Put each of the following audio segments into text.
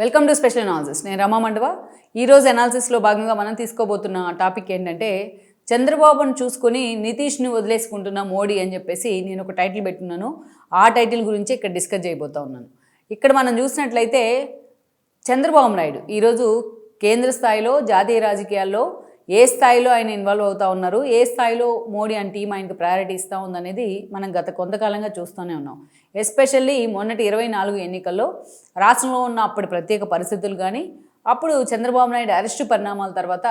Welcome to special analysis నేను రమా మండవ. ఈరోజు అనాలిసిస్లో భాగంగా మనం తీసుకోబోతున్న టాపిక్ ఏంటంటే చంద్రబాబును చూసుకొని నితీష్ని వదిలేసుకుంటున్న మోడీ అని చెప్పేసి నేను ఒక టైటిల్ పెట్టున్నాను. ఆ టైటిల్ గురించి ఇక్కడ డిస్కస్ చేయబోతా ఉన్నాను. ఇక్కడ మనం చూసినట్లయితే చంద్రబాబు నాయుడు ఈరోజు కేంద్ర స్థాయిలో జాతీయ రాజకీయాల్లో ఏ స్థాయిలో ఆయన ఇన్వాల్వ్ అవుతా ఉన్నారు ఏ స్థాయిలో మోడీ అండ్ టీం ఆయనకు ప్రయారిటీ ఇస్తూ ఉందనేది మనం గత కొంతకాలంగా చూస్తూనే ఉన్నాం. ఎస్పెషల్లీ మొన్నటి ఇరవై నాలుగు ఎన్నికల్లో రాష్ట్రంలో ఉన్న అప్పటి ప్రత్యేక పరిస్థితులు కానీ అప్పుడు చంద్రబాబు నాయుడు అరెస్టు పరిణామాల తర్వాత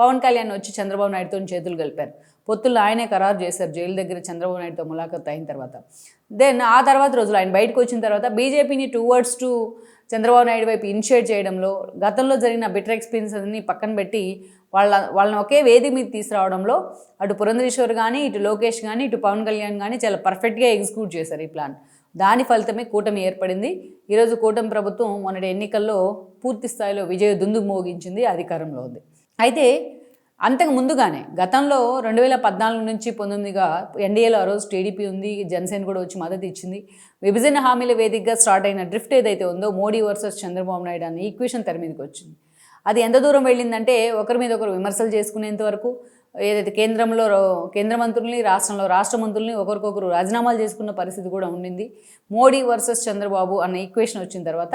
పవన్ కళ్యాణ్ వచ్చి చంద్రబాబు నాయుడుతో చేతులు కలిపారు. పొత్తులు ఆయనే ఖరారు చేశారు జైలు దగ్గర చంద్రబాబు నాయుడుతో ములాఖత్ అయిన తర్వాత. దెన్ ఆ తర్వాత రోజులు ఆయన బయటకు వచ్చిన తర్వాత బీజేపీని two words to Chandrababu Naidu వైపు ఇనిషియేట్ చేయడంలో గతంలో జరిగిన బిటర్ ఎక్స్పీరియన్స్ అన్ని పక్కన పెట్టి వాళ్ళ వాళ్ళని ఒకే వేది మీద తీసుకురావడంలో అటు పురంధరేశ్వర్ కానీ ఇటు లోకేష్ కానీ ఇటు పవన్ కళ్యాణ్ కానీ చాలా పర్ఫెక్ట్గా ఎగ్జిక్యూట్ చేశారు ఈ ప్లాన్ దాని ఫలితమే కూటమి ఏర్పడింది. ఈరోజు కూటమి ప్రభుత్వం మొన్నటి ఎన్నికల్లో పూర్తి స్థాయిలో విజయ దుందు మోగించింది అధికారంలో ఉంది. అయితే అంతకు ముందుగానే గతంలో రెండు వేల పద్నాలుగు నుంచి పంతొమ్మిదిగా ఎన్డీఏలో ఆ రోజు టీడీపీ ఉంది జనసేన కూడా వచ్చి మద్దతు ఇచ్చింది. విభజన హామీల వేదికగా స్టార్ట్ అయిన డ్రిఫ్ట్ ఏదైతే ఉందో మోడీ వర్సెస్ చంద్రబాబు నాయుడు అనే ఈక్వేషన్ తెర మీదకి వచ్చింది. అది ఎంత దూరం వెళ్ళిందంటే ఒకరి మీద ఒకరు విమర్శలు చేసుకునేంత వరకు ఏదైతే కేంద్రంలో కేంద్ర మంత్రుల్ని రాష్ట్రంలో రాష్ట్ర మంత్రుల్ని ఒకరికొకరు రాజీనామాలు చేసుకున్న పరిస్థితి కూడా ఉండింది. మోడీ వర్సెస్ చంద్రబాబు అన్న ఈక్వేషన్ వచ్చిన తర్వాత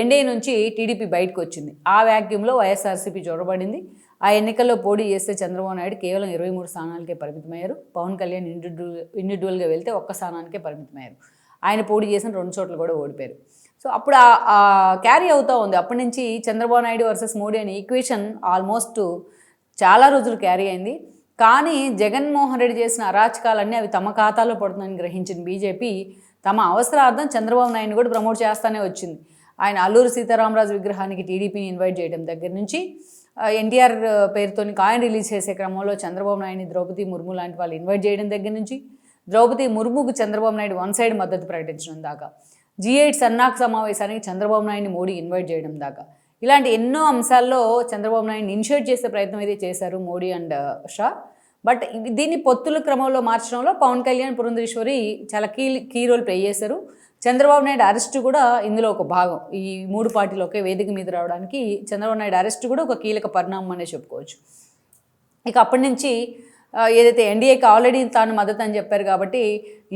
ఎన్డీఏ నుంచి టీడీపీ బయటకు వచ్చింది. ఆ వ్యాక్యూమ్లో వైఎస్ఆర్సీపీ చొరబడింది ఆ ఎన్నికల్లో పోటీ చేస్తే చంద్రబాబు నాయుడు కేవలం ఇరవై మూడు స్థానాలకే పరిమితమయ్యారు. పవన్ కళ్యాణ్ ఇండివిజువల్ ఇండివిజువల్గా వెళ్తే ఒక్క స్థానానికే పరిమితమయ్యారు. ఆయన పోటీ చేసిన రెండు చోట్ల కూడా ఓడిపోయారు. సో అప్పుడు ఆ క్యారీ అవుతూ ఉంది. అప్పటి నుంచి చంద్రబాబు నాయుడు వర్సెస్ మోడీ అనే ఈక్వేషన్ ఆల్మోస్ట్ చాలా రోజులు క్యారీ అయింది. కానీ జగన్మోహన్ రెడ్డి చేసిన అరాచకాలన్నీ అవి తమ ఖాతాలో పడుతుందని గ్రహించిన బీజేపీ తమ అవసరార్థం చంద్రబాబు నాయుడు కూడా ప్రమోట్ చేస్తానే వచ్చింది. ఆయన అల్లూరు సీతారామరాజు విగ్రహానికి టీడీపీని ఇన్వైట్ చేయడం దగ్గర నుంచి ఎన్టీఆర్ పేరుతోని కాయిన్ రిలీజ్ చేసే క్రమంలో చంద్రబాబు నాయుడిని ద్రౌపది ముర్ము లాంటి వాళ్ళు ఇన్వైట్ చేయడం దగ్గర నుంచి ద్రౌపది ముర్ముకు చంద్రబాబు నాయుడు వన్ సైడ్ మద్దతు ప్రకటించడం దాకా జీ ఎయిట్ సన్నాక్ సమావేశానికి చంద్రబాబు నాయుడిని మోడీ ఇన్వైట్ చేయడం దాకా. ఇలాంటి ఎన్నో అంశాల్లో చంద్రబాబు నాయుడు ఇనిషియేట్ చేసే ప్రయత్నం అయితే చేశారు Modi and uh, Shah. But దీన్ని పొత్తుల క్రమంలో మార్చడంలో పవన్ కళ్యాణ్ పురంధేశ్వరి చాలా కీ కీ రోల్ ప్లే చేశారు. చంద్రబాబు నాయుడు అరెస్ట్ కూడా ఇందులో ఒక భాగం. ఈ మూడు పార్టీలు ఒకే వేదిక మీద రావడానికి చంద్రబాబు నాయుడు అరెస్ట్ కూడా ఒక కీలక పరిణామం అనే చెప్పుకోవచ్చు. ఇక అప్పటి నుంచి ఏదైతే ఎన్డీఏకి ఆల్రెడీ తాను మద్దతు అని చెప్పారు కాబట్టి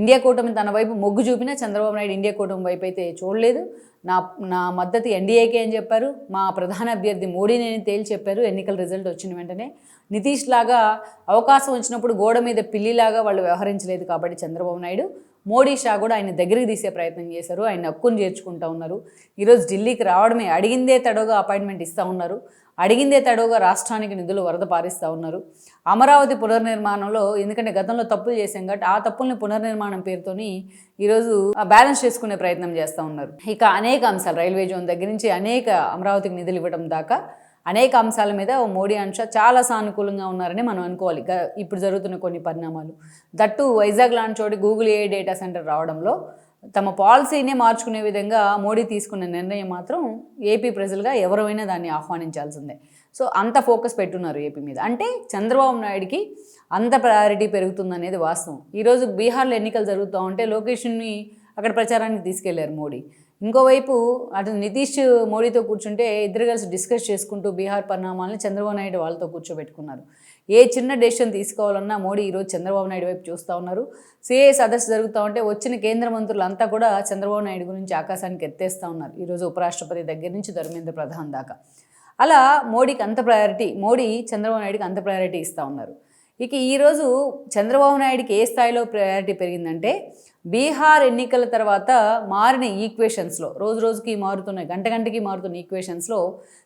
ఇండియా కూటమి తన వైపు మొగ్గు చూపినా చంద్రబాబు నాయుడు ఇండియా కూటమి వైపు అయితే చూడలేదు. నా నా మద్దతు ఎన్డీఏకే అని చెప్పారు. మా ప్రధాన అభ్యర్థి మోడీని తేల్చి చెప్పారు. ఎన్నికల రిజల్ట్ వచ్చిన వెంటనే నితీష్ లాగా అవకాశం వచ్చినప్పుడు గోడ మీద పిల్లిలాగా వాళ్ళు వ్యవహరించలేదు కాబట్టి చంద్రబాబు నాయుడు. మోడీ షా కూడా ఆయన దగ్గరికి తీసే ప్రయత్నం చేశారు. ఆయన హక్కును చేర్చుకుంటా ఉన్నారు. ఈరోజు ఢిల్లీకి రావడమే అడిగిందే తడవుగా అపాయింట్మెంట్ ఇస్తూ ఉన్నారు. అడిగిందే తడవుగా రాష్ట్రానికి నిధులు వరద పారిస్తూ ఉన్నారు. అమరావతి పునర్నిర్మాణంలో ఎందుకంటే గతంలో తప్పులు చేశాం కాబట్టి ఆ తప్పుల్ని పునర్నిర్మాణం పేరుతోని ఈరోజు బ్యాలెన్స్ చేసుకునే ప్రయత్నం చేస్తూ ఉన్నారు. ఇక అనేక అంశాలు రైల్వే జోన్ దగ్గర నుంచి అనేక అమరావతికి నిధులు ఇవ్వడం దాకా అనేక అంశాల మీద మోడీ అంశ చాలా సానుకూలంగా ఉన్నారని మనం అనుకోవాలి. ఇప్పుడు జరుగుతున్న కొన్ని పరిణామాలు. దట్టు వైజాగ్ లాంటి చోటి గూగుల్ ఏ డేటా సెంటర్ రావడంలో తమ పాలసీనే మార్చుకునే విధంగా మోడీ తీసుకున్న నిర్ణయం మాత్రం ఏపీ ప్రజలుగా ఎవరైనా దాన్ని ఆహ్వానించాల్సిందే. సో అంత ఫోకస్ పెట్టున్నారు ఏపీ మీద. అంటే చంద్రబాబు నాయుడికి అంత ప్రయారిటీ పెరుగుతుందనేది వాస్తవం. ఈరోజు బీహార్లో ఎన్నికలు జరుగుతూ ఉంటే లొకేషన్ని అక్కడ ప్రచారానికి తీసుకెళ్ళారు మోడీ. ఇంకోవైపు అటు నితీష్ మోడీతో కూర్చుంటే ఇద్దరు కలిసి డిస్కస్ చేసుకుంటూ బీహార్ పరిణామాలను చంద్రబాబు నాయుడు వాళ్ళతో కూర్చోబెట్టుకున్నారు. ఏ చిన్న డెసిషన్ తీసుకోవాలన్నా మోడీ ఈరోజు చంద్రబాబు నాయుడు వైపు చూస్తూ ఉన్నారు. సిఏ సదస్సు జరుగుతూ ఉంటే వచ్చిన కేంద్ర మంత్రులంతా కూడా చంద్రబాబు నాయుడు గురించి ఆకాశానికి ఎత్తేస్తూ ఉన్నారు. ఈరోజు ఉపరాష్ట్రపతి దగ్గర నుంచి ధర్మేంద్ర ప్రధాన్ దాకా. అలా మోడీకి అంత ప్రయారిటీ మోడీ చంద్రబాబు నాయుడుకి అంత ప్రయారిటీ ఇస్తూ ఉన్నారు. ఇక ఈరోజు చంద్రబాబు నాయుడికి ఏ స్థాయిలో ప్రయారిటీ పెరిగిందంటే బీహార్ ఎన్నికల తర్వాత మారిన ఈక్వేషన్స్లో రోజు రోజుకి మారుతున్న గంట గంటకి మారుతున్న ఈక్వేషన్స్లో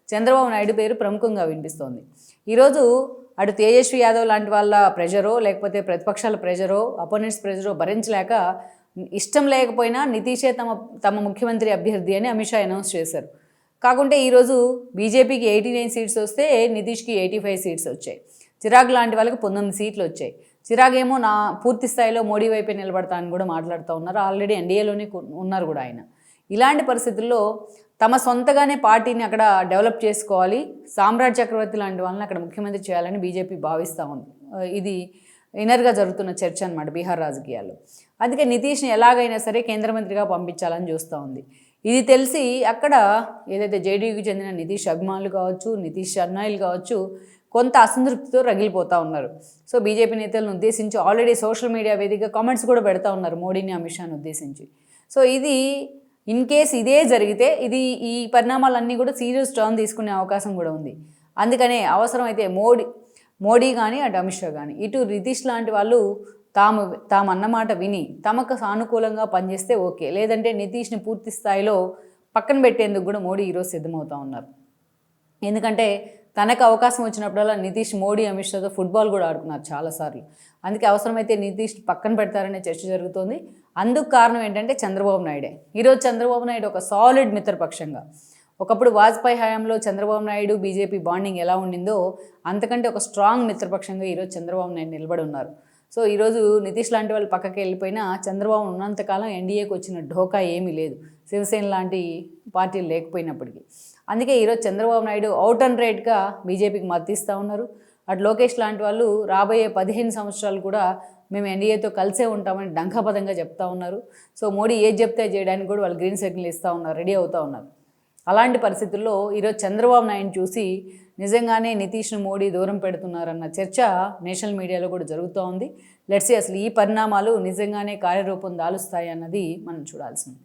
చంద్రబాబు నాయుడు పేరు ప్రముఖంగా వినిపిస్తోంది. ఈరోజు అటు తేజస్వి యాదవ్ లాంటి వాళ్ళ ప్రెషరో లేకపోతే ప్రతిపక్షాల ప్రెషరో అపోనెంట్స్ ప్రెషరో భరించలేక ఇష్టం లేకపోయినా నితీషే తమ తమ ముఖ్యమంత్రి అభ్యర్థి అని అమిత్ షా అనౌన్స్ చేశారు. కాకుంటే ఈరోజు బీజేపీకి ఎయిటీ నైన్ సీట్స్ వస్తే నితీష్కి ఎయిటీ ఫైవ్ సీట్స్ వచ్చాయి. చిరాగ్ లాంటి వాళ్ళకి పంతొమ్మిది సీట్లు వచ్చాయి. చిరాగ్ ఏమో నా పూర్తి స్థాయిలో మోడీ వైపే నిలబడతా అని కూడా మాట్లాడుతూ ఉన్నారు. ఆల్రెడీ ఎన్డీఏలోనే ఉన్నారు కూడా ఆయన. ఇలాంటి పరిస్థితుల్లో తమ సొంతగానే పార్టీని అక్కడ డెవలప్ చేసుకోవాలి. సామ్రాట్ చక్రవర్తి లాంటి వాళ్ళని అక్కడ ముఖ్యమంత్రి చేయాలని బీజేపీ భావిస్తూ ఉంది. ఇది ఇనర్గా జరుగుతున్న చర్చ అనమాట బీహార్ రాజకీయాల్లో. అందుకే నితీష్ని ఎలాగైనా సరే కేంద్ర మంత్రిగా పంపించాలని చూస్తూ ఉంది. ఇది తెలిసి అక్కడ ఏదైతే జేడీయూకి చెందిన నితీష్ అభిమానులు కావచ్చు నితీష్ అన్నాయిలు కావచ్చు కొంత అసంతృప్తితో రగిలిపోతూ ఉన్నారు. సో బీజేపీ నేతలను ఉద్దేశించి ఆల్రెడీ సోషల్ మీడియా వేదిక కామెంట్స్ కూడా పెడతా ఉన్నారు మోడీని అమిత్ షాని ఉద్దేశించి. సో ఇది ఇన్ కేస్ ఇదే జరిగితే ఇది ఈ పరిణామాలన్నీ కూడా సీరియస్ టర్న్ తీసుకునే అవకాశం కూడా ఉంది. అందుకనే అవసరమైతే మోడీ మోడీ కానీ అటు అమిత్ షా కానీ ఇటు నితీష్ లాంటి వాళ్ళు తాము తాము అన్నమాట విని తమకు సానుకూలంగా పనిచేస్తే ఓకే. లేదంటే నితీష్ని పూర్తి స్థాయిలో పక్కన పెట్టేందుకు కూడా మోడీ ఈరోజు సిద్ధమవుతా ఉన్నారు. ఎందుకంటే తనకు అవకాశం వచ్చినప్పుడల్లా నితీష్ మోడీ అమిత్ షాతో ఫుట్బాల్ కూడా ఆడుకున్నారు చాలాసార్లు అందుకే అవసరమైతే నితీష్ పక్కన పెడతారనే చర్చ జరుగుతోంది. అందుకు కారణం ఏంటంటే చంద్రబాబు నాయుడే. ఈరోజు చంద్రబాబు నాయుడు ఒక సాలిడ్ మిత్రపక్షంగా. ఒకప్పుడు వాజ్పేయి హయాంలో చంద్రబాబు నాయుడు బీజేపీ బాండింగ్ ఎలా ఉండిందో అంతకంటే ఒక స్ట్రాంగ్ మిత్రపక్షంగా ఈరోజు చంద్రబాబు నాయుడు నిలబడి ఉన్నారు. సో ఈరోజు నితీష్ లాంటి వాళ్ళు పక్కకి వెళ్ళిపోయినా చంద్రబాబు ఉన్నంతకాలం ఎన్డీఏకి వచ్చిన ఢోకా ఏమీ లేదు. శివసేన లాంటి పార్టీలు లేకపోయినప్పటికీ. అందుకే ఈరోజు చంద్రబాబు నాయుడు అవుట్ అండ్ రైట్గా బీజేపీకి మద్దతిస్తూ ఉన్నారు. అటు లోకేష్ లాంటి వాళ్ళు రాబోయే పదిహేను సంవత్సరాలు కూడా మేము ఎన్డీఏతో కలిసే ఉంటామని డంకపదంగా చెప్తా ఉన్నారు. సో మోడీ ఏది చెప్తే చేయడానికి కూడా వాళ్ళు గ్రీన్ సిగ్నల్ ఇస్తూ ఉన్నారు రెడీ అవుతూ ఉన్నారు. అలాంటి పరిస్థితుల్లో ఈరోజు చంద్రబాబు నాయుడు చూసి నిజంగానే నితీష్ను మోడీ దూరం పెడుతున్నారన్న చర్చ నేషనల్ మీడియాలో కూడా జరుగుతూ ఉంది. లెట్సీ అసలు ఈ పరిణామాలు నిజంగానే కార్యరూపం దాలుస్తాయి అన్నది మనం చూడాల్సింది.